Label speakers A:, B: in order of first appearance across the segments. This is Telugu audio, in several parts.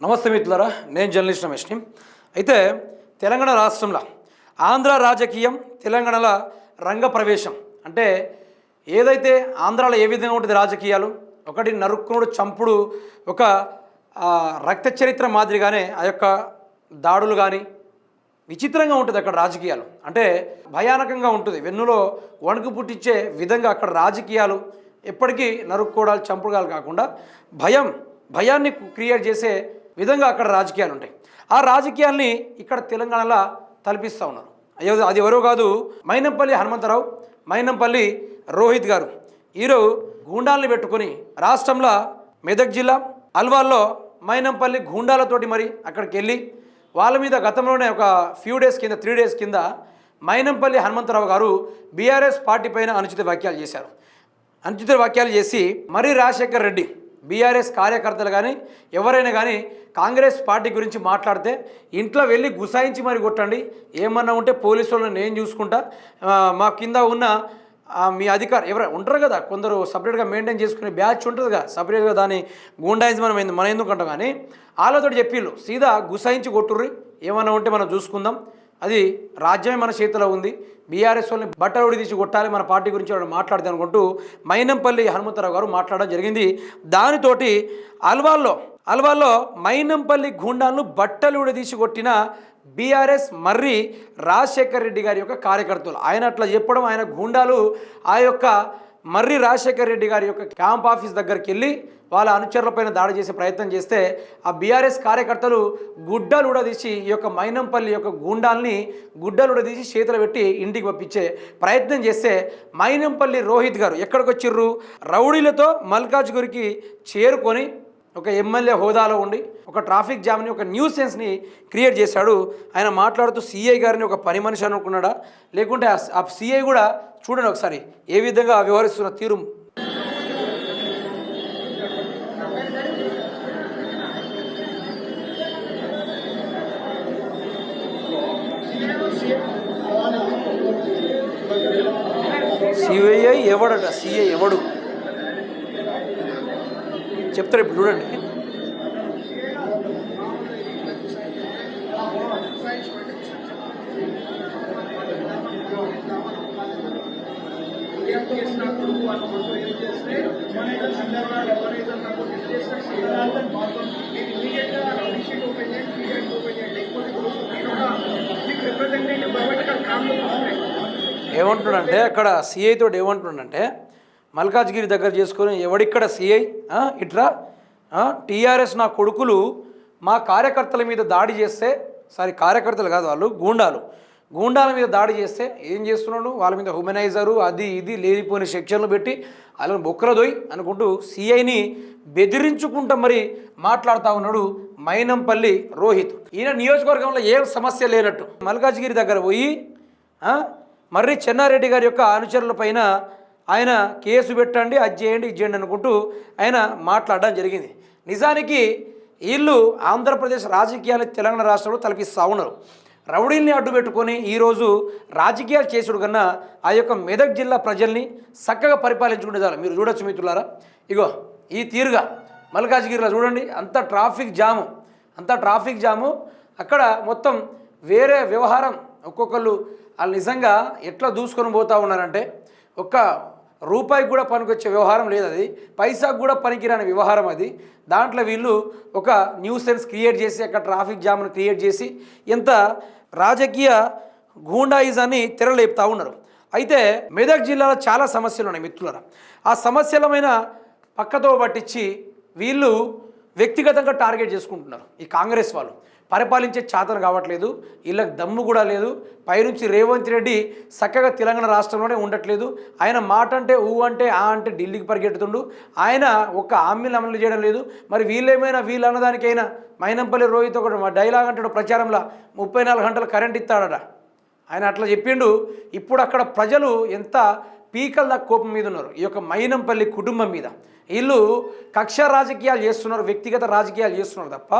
A: నమస్తే మిత్రులరా నేను జర్నలిస్ట్ రమేష్ని అయితే తెలంగాణ రాష్ట్రంలో ఆంధ్ర రాజకీయం తెలంగాణలో రంగ ప్రవేశం అంటే ఏదైతే ఆంధ్రాలో ఏ విధంగా ఉంటుంది రాజకీయాలు ఒకటి నరుక్కునుడు చంపుడు ఒక రక్త చరిత్ర మాదిరిగానే ఆ యొక్క దాడులు కానీ విచిత్రంగా ఉంటుంది అక్కడ రాజకీయాలు. అంటే భయానకంగా ఉంటుంది. వెన్నులో వణుకు పుట్టించే విధంగా అక్కడ రాజకీయాలు ఎప్పటికీ నరుక్కోడాలు చంపుడాలు కాకుండా భయం భయాన్ని క్రియేట్ చేసే విధంగా అక్కడ రాజకీయాలు ఉంటాయి. ఆ రాజకీయాల్ని ఇక్కడ తెలంగాణలో తలపిస్తూ ఉన్నారు. అయ్యో అది ఎవరో కాదు మైనంపల్లి హనుమంతరావు మైనంపల్లి రోహిత్ గారు. వీరు గూండాల్ని పెట్టుకొని రాష్ట్రంలో మెదక్ జిల్లా అల్వాల్లో మైనంపల్లి గూండాలతోటి మరి అక్కడికి వెళ్ళి వాళ్ళ మీద గతంలోనే ఒక ఫ్యూ డేస్ కింద త్రీ డేస్ కింద మైనంపల్లి హనుమంతరావు గారు బీఆర్ఎస్ పార్టీ పైన అనుచిత వ్యాఖ్యలు చేశారు. అనుచిత వ్యాఖ్యలు చేసి మరి రాజశేఖర్ రెడ్డి బీఆర్ఎస్ కార్యకర్తలు కానీ ఎవరైనా కానీ కాంగ్రెస్ పార్టీ గురించి మాట్లాడితే ఇంట్లో వెళ్ళి గుసాయించి మరి కొట్టండి. ఏమన్నా ఉంటే పోలీసు వాళ్ళని నేను చూసుకుంటా. మా కింద ఉన్న మీ అధికారు ఎవరైనా ఉంటారు కదా కొందరు సపరేట్గా మెయింటైన్ చేసుకునే బ్యాచ్ ఉంటుంది కదా సపరేట్గా దాన్ని గుండాయించి మనం మనం ఎందుకు అంటాం కానీ వాళ్ళతో చెప్పిళ్ళు సీదా గుసాయించి కొట్టుర్రి. ఏమన్నా ఉంటే మనం చూసుకుందాం. అది రాజ్యమే మన చేతిలో ఉంది. బీఆర్ఎస్ వాళ్ళని బట్టలు తీసి కొట్టాలి మన పార్టీ గురించి వాళ్ళు మాట్లాడితే అనుకుంటూ మైనంపల్లి హనుమంతరావు గారు మాట్లాడడం జరిగింది. దానితోటి అల్వాల్లో అల్వాల్లో మైనంపల్లి గూండాలను బట్టలు తీసి కొట్టిన బీఆర్ఎస్ మర్రి రాజశేఖర్ రెడ్డి గారి యొక్క కార్యకర్తలు. ఆయన అట్లా చెప్పడం ఆయన గూండాలు ఆ యొక్క మర్రి రాజశేఖర్ రెడ్డి గారి యొక్క క్యాంప్ ఆఫీస్ దగ్గరికి వెళ్ళి వాళ్ళ అనుచరులపైన దాడి చేసే ప్రయత్నం చేస్తే ఆ బీఆర్ఎస్ కార్యకర్తలు గుడ్డలు ఉడదీసి ఈ యొక్క మైనంపల్లి యొక్క గూండాల్ని గుడ్డలు ఉడదీసి చేతులు పెట్టి ఇంటికి పంపించే ప్రయత్నం చేస్తే మైనంపల్లి రోహిత్ గారు ఎక్కడికి వచ్చిర్రు? రౌడీలతో మల్కాజ్గిరికి చేరుకొని ఒక ఎమ్మెల్యే హోదాలో ఉండి ఒక ట్రాఫిక్ జామ్ని ఒక న్యూ సెన్స్ని క్రియేట్ చేశాడు. ఆయన మాట్లాడుతూ సీఐ గారిని ఒక పని మనిషి అనుకున్నాడా? లేకుంటే ఆ- ఆ సీఐ కూడా చూడండి ఒకసారి ఏ విధంగా వ్యవహరిస్తున్న తీరు. సిఐ ఎవడట? సిఐ ఎవడు? చెప్తారు ఇప్పుడు చూడండి. ఏమంటున్నాడంటే అక్కడ సిఐ తోటి ఏమంటున్నాడంటే మల్కాజ్గిరి దగ్గర చేసుకొని ఎవడిక్కడ సిఐ ఇట్రా టీఆర్ఎస్ నా కొడుకులు మా కార్యకర్తల మీద దాడి చేస్తే సారీ కార్యకర్తలు కాదు వాళ్ళు గూండాలు. గూండాల మీద దాడి చేస్తే ఏం చేస్తున్నాడు? వాళ్ళ మీద హ్యూమనైజరు అది ఇది లేనిపోయిన సెక్షన్లు పెట్టి వాళ్ళని బొక్కరదోయ్ అనుకుంటూ సిఐని బెదిరించుకుంటా మరి మాట్లాడుతూ ఉన్నాడు మైనంపల్లి రోహిత్. ఈయన నియోజకవర్గంలో ఏం సమస్య లేనట్టు. మల్కాజ్గిరి దగ్గర పోయి మర్రి చెన్నారెడ్డి గారి యొక్క అనుచరుల పైన ఆయన కేసు పెట్టండి అది చేయండి ఇది చేయండి అనుకుంటూ ఆయన మాట్లాడడం జరిగింది. నిజానికి వీళ్ళు ఆంధ్రప్రదేశ్ రాజకీయాలు తెలంగాణ రాష్ట్రంలో తలపిస్తూ ఉన్నారు. రౌడీల్ని అడ్డు పెట్టుకొని ఈరోజు రాజకీయాలు చేసుడు కన్నా ఆ యొక్క మెదక్ జిల్లా ప్రజల్ని చక్కగా పరిపాలించుకునే చాలు. మీరు చూడొచ్చు మిత్రులారా. ఇగో ఈ తీరుగా మల్కాజ్గిరిలో చూడండి అంత ట్రాఫిక్ జాము అంత ట్రాఫిక్ జాము. అక్కడ మొత్తం వేరే వ్యవహారం. ఒక్కొక్కళ్ళు వాళ్ళు నిజంగా ఎట్లా దూసుకొని పోతా ఉన్నారంటే ఒక్క రూపాయికి కూడా పనికొచ్చే వ్యవహారం లేదు అది. పైసాకు కూడా పనికిరాని వ్యవహారం అది. దాంట్లో వీళ్ళు ఒక న్యూస్ సెన్స్ క్రియేట్ చేసి అక్కడ ట్రాఫిక్ జామ్ను క్రియేట్ చేసి ఎంత రాజకీయ గూండాయిజాన్ని తెరలేపుతూ ఉన్నారు. అయితే మెదక్ జిల్లాలో చాలా సమస్యలు ఉన్నాయి మిత్రులరా. ఆ సమస్యలమైన పక్కతో పట్టించి వీళ్ళు వ్యక్తిగతంగా టార్గెట్ చేసుకుంటున్నారు ఈ కాంగ్రెస్ వాళ్ళు. పరిపాలించే చాతన కావట్లేదు వీళ్ళకి దమ్ము కూడా లేదు. పైనుంచి రేవంత్ రెడ్డి చక్కగా తెలంగాణ రాష్ట్రంలోనే ఉండట్లేదు. ఆయన మాట అంటే ఊ అంటే ఆ అంటే ఢిల్లీకి పరిగెడుతుండు ఆయన ఒక్క హామీలు అమలు చేయడం లేదు. మరి వీళ్ళేమైనా వీళ్ళు అన్నదానికైనా మైనంపల్లి రోహిత్ ఒకటి డైలాగ్ అంటాడు ప్రచారంలో ముప్పై నాలుగు గంటలు కరెంట్ ఇస్తాడట. ఆయన అట్లా చెప్పిండు. ఇప్పుడు అక్కడ ప్రజలు ఎంత పీకల దాకా కోపం మీద ఉన్నారు. ఈ యొక్క మైనంపల్లి కుటుంబం మీద. వీళ్ళు కక్ష రాజకీయాలు చేస్తున్నారు వ్యక్తిగత రాజకీయాలు చేస్తున్నారు తప్ప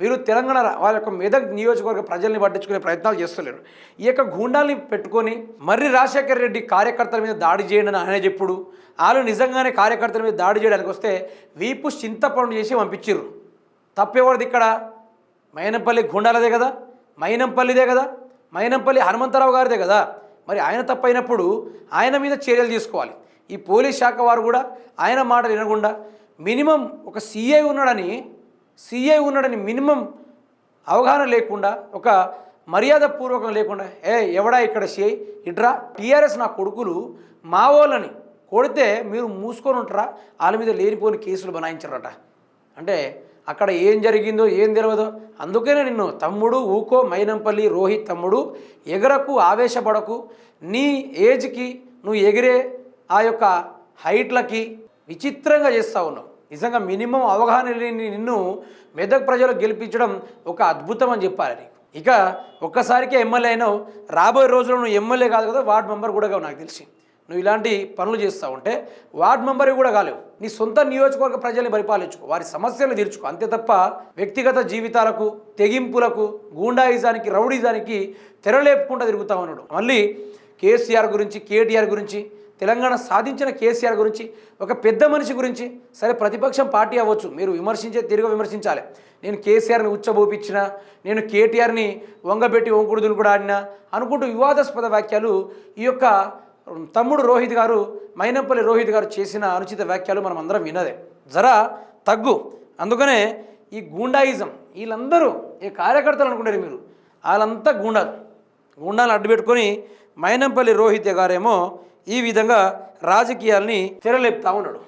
A: వీళ్ళు తెలంగాణ వాళ్ళ యొక్క మెదక్ నియోజకవర్గ ప్రజల్ని పట్టించుకునే ప్రయత్నాలు చేస్తలేరు. ఈ యొక్క గూండాల్ని పెట్టుకొని మర్రి రాజశేఖర రెడ్డి కార్యకర్తల మీద దాడి చేయండి అని ఆయన చెప్పుడు వాళ్ళు నిజంగానే కార్యకర్తల మీద దాడి చేయడానికి వస్తే వీపు చింతపండు చేసి పంపించిర్రు. తప్పేవాడిది ఇక్కడ? మైనంపల్లి గుండాలదే కదా? మైనంపల్లిదే కదా? మైనంపల్లి హనుమంతరావు గారిదే కదా? మరి ఆయన తప్పైనప్పుడు ఆయన మీద చర్యలు తీసుకోవాలి. ఈ పోలీస్ శాఖ వారు కూడా ఆయన మాట వినకుండా మినిమం ఒక సీఐ ఉన్నాడని సీఐ ఉన్నాడని మినిమం అవగాహన లేకుండా ఒక మర్యాద పూర్వకం లేకుండా ఏ ఎవడా ఇక్కడ సీఐ? ఇట్రా టీఆర్ఎస్ నా కొడుకులు మా వాళ్ళని కొడితే మీరు మూసుకొని ఉంటారా? వాళ్ళ మీద లేనిపోని కేసులు బనాయించారట. అంటే అక్కడ ఏం జరిగిందో ఏం తెలియదో అందుకనే నిన్ను తమ్ముడు ఊకో మైనంపల్లి రోహిత్ తమ్ముడు ఎగరకు ఆవేశపడకు. నీ ఏజ్కి నువ్వు ఎగిరే ఆ యొక్క హైట్లకి విచిత్రంగా చేస్తూ ఉన్నావు. నిజంగా మినిమం అవగాహన లేని నిన్ను మెదక్ ప్రజలు గెలిపించడం ఒక అద్భుతం అని చెప్పాలి ఇక ఒక్కసారికే ఎమ్మెల్యే అయినావు. రాబోయే రోజుల్లో నువ్వు ఎమ్మెల్యే కాదు కదా వార్డ్ మెంబర్ కూడా నాకు తెలిసి. నువ్వు ఇలాంటి పనులు చేస్తూ ఉంటే వార్డ్ మెంబర్ కూడా కాలేవు. నీ సొంత నియోజకవర్గ ప్రజల్ని పరిపాలించుకో వారి సమస్యలను తీర్చుకో. అంతే తప్ప వ్యక్తిగత జీవితాలకు తెగింపులకు గూండాయిజానికి రౌడీజానికి తెరలేపుకుంటూ తిరుగుతా ఉన్నాడు. మళ్ళీ కేసీఆర్ గురించి కేటీఆర్ గురించి తెలంగాణ సాధించిన కేసీఆర్ గురించి ఒక పెద్ద మనిషి గురించి సరే ప్రతిపక్షం పార్టీ అవ్వచ్చు. మీరు విమర్శించే తిరిగి విమర్శించాలి. నేను కేసీఆర్ని ఉచ్చబోపించిన నేను కేటీఆర్ని వంగబెట్టి వంకుడుదులు కూడా ఆడినా అనుకుంటూ వివాదాస్పద వ్యాఖ్యలు ఈ యొక్క తమ్ముడు రోహిత్ గారు మైనంపల్లి రోహిత్ గారు చేసిన అనుచిత వ్యాఖ్యలు మనం అందరం వినదే జరా తగ్గు. అందుకనే ఈ గూండాయిజం వీళ్ళందరూ ఈ కార్యకర్తలు అనుకుంటారు మీరు వాళ్ళంతా గూండాలు. గూండాలను అడ్డుపెట్టుకొని మైనంపల్లి రోహిత్ గారేమో ఈ విధంగా రాజకీయాల్ని తెరలేపుతా ఉన్నాడు.